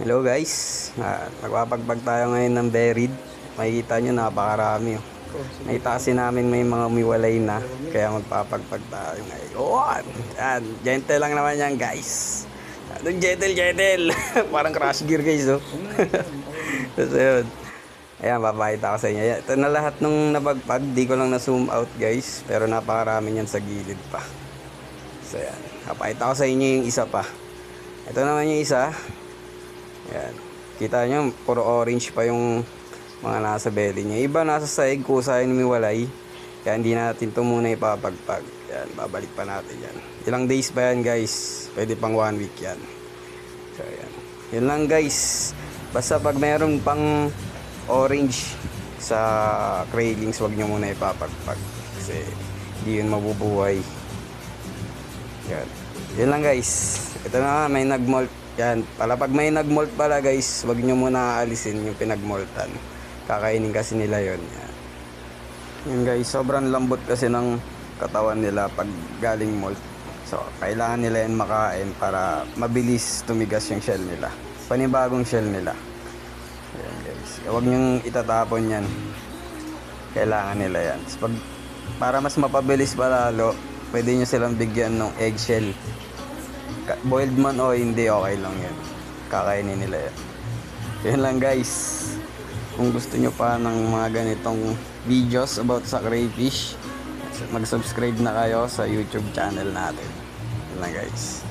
Hello guys, nagpapagbag tayo ngayon ng buried. Makikita nyo napakarami. Oh. Nakita kasi namin may mga umiwalay na, kaya magpapagpag tayo ngayon. Yan, gentle lang naman yan guys. Anong gentle, gentle? Parang crash gear guys oh. Tapos yun. Ayan, papakita ko sa inyo. Ito na lahat nung napagpag, di ko lang na-zoom out guys, pero napakarami yan sa gilid pa. So yan, papakita ko sa inyo yung isa pa. Ito naman yung isa. Yan. Kita nyo, puro orange pa yung mga nasa belly niya. Iba nasa sahig, kusa yung umiwalay. Kaya hindi natin ito muna ipapagpag. Yan, babalik pa natin yan. Ilang days pa yan guys. Pwede pang one week yan. So yan. Yun lang guys. Basta pag meron pang orange sa crailings, wag nyo muna ipapagpag. Kasi hindi yun mabubuhay. Yan. Yun lang guys. Ito na may nagmolt. Yan. Pala pag may nagmolt pala guys, wag nyo muna aalisin yung pinagmoltan. Kakainin kasi nila yon Yan. Yun guys, sobrang lambot kasi ng katawan nila pag galing molt. So, kailangan nila yan makain para mabilis tumigas yung shell nila. Panibagong shell nila. Ayan guys. Huwag niyong itatapon yan. Kailangan nila yan. So, pag, para mas mapabilis pa lalo, pwede nyo silang bigyan ng eggshell. Boiled man o hindi, okay lang yan. Kakainin nila yan. Yun lang guys. Kung gusto nyo pa ng mga ganitong videos about sa crayfish, mag-subscribe na kayo sa YouTube channel natin. Yun lang guys.